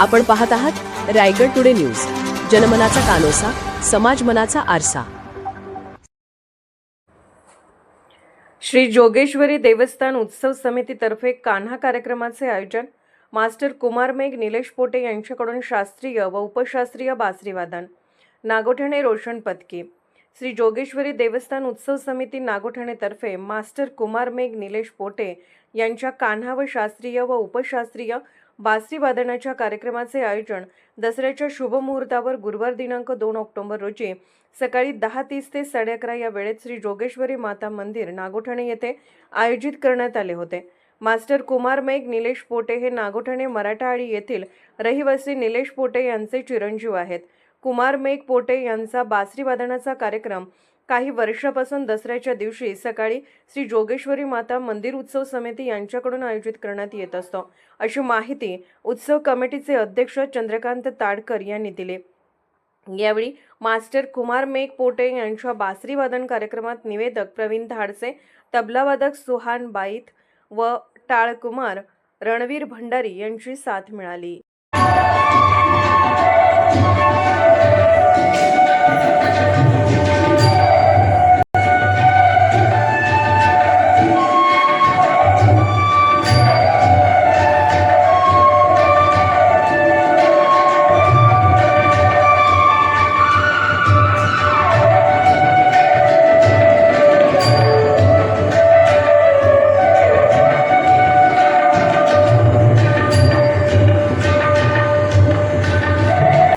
आपण पाहत आहात रायगड टुडे न्यूज. जनमनाचा कानोसा समाज मनाचा आरसा. श्री जोगेश्वरी देवस्थान उत्सव समितीतर्फे कान्हा कार्यक्रमाचे आयोजन मास्टर कुमार मेघ निलेश पोटे यांच्याकडून शास्त्रीय व उपशास्त्रीय बासरीवादन नागोठणे रोशन पत्की श्री जोगेश्वरी देवस्थान उत्सव समिती नागोठणेतर्फे मास्टर कुमार मेघ निलेश पोटे यांच्या कान्हा व शास्त्रीय व उपशास्त्रीय बासरी वादनाच्या कार्यक्रमाचे आयोजन दसऱ्याच्या शुभमुहूर्तावर गुरुवार दिनांक दोन ऑक्टोबर रोजी सकाळी दहा तीस ते साडे अकरा या वेळेत श्री जोगेश्वरी माता मंदिर नागोठणे येथे आयोजित करण्यात आले होते. मास्टर कुमार मेघ निलेश पोटे हे नागोठणे मराठाआळी येथील रहिवासी निलेश पोटे यांचे चिरंजीव आहेत. कुमार मेघ पोटे यांचा बासरी वादनाचा कार्यक्रम काही वर्षापासून दसऱ्याच्या दिवशी सकाळी श्री जोगेश्वरी माता मंदिर उत्सव समिती यांच्याकडून आयोजित करण्यात येत असतो. अशी माहिती उत्सव कमिटीचे अध्यक्ष चंद्रकांत ताडकर यांनी दिली. यावेळी मास्टर कुमार मेघ पोटे यांच्या बासरी वादन कार्यक्रमात निवेदक प्रवीण धाडसे तबलावादक सुहान बाईत व टाळकुमार रणवीर भंडारी यांची साथ मिळाली.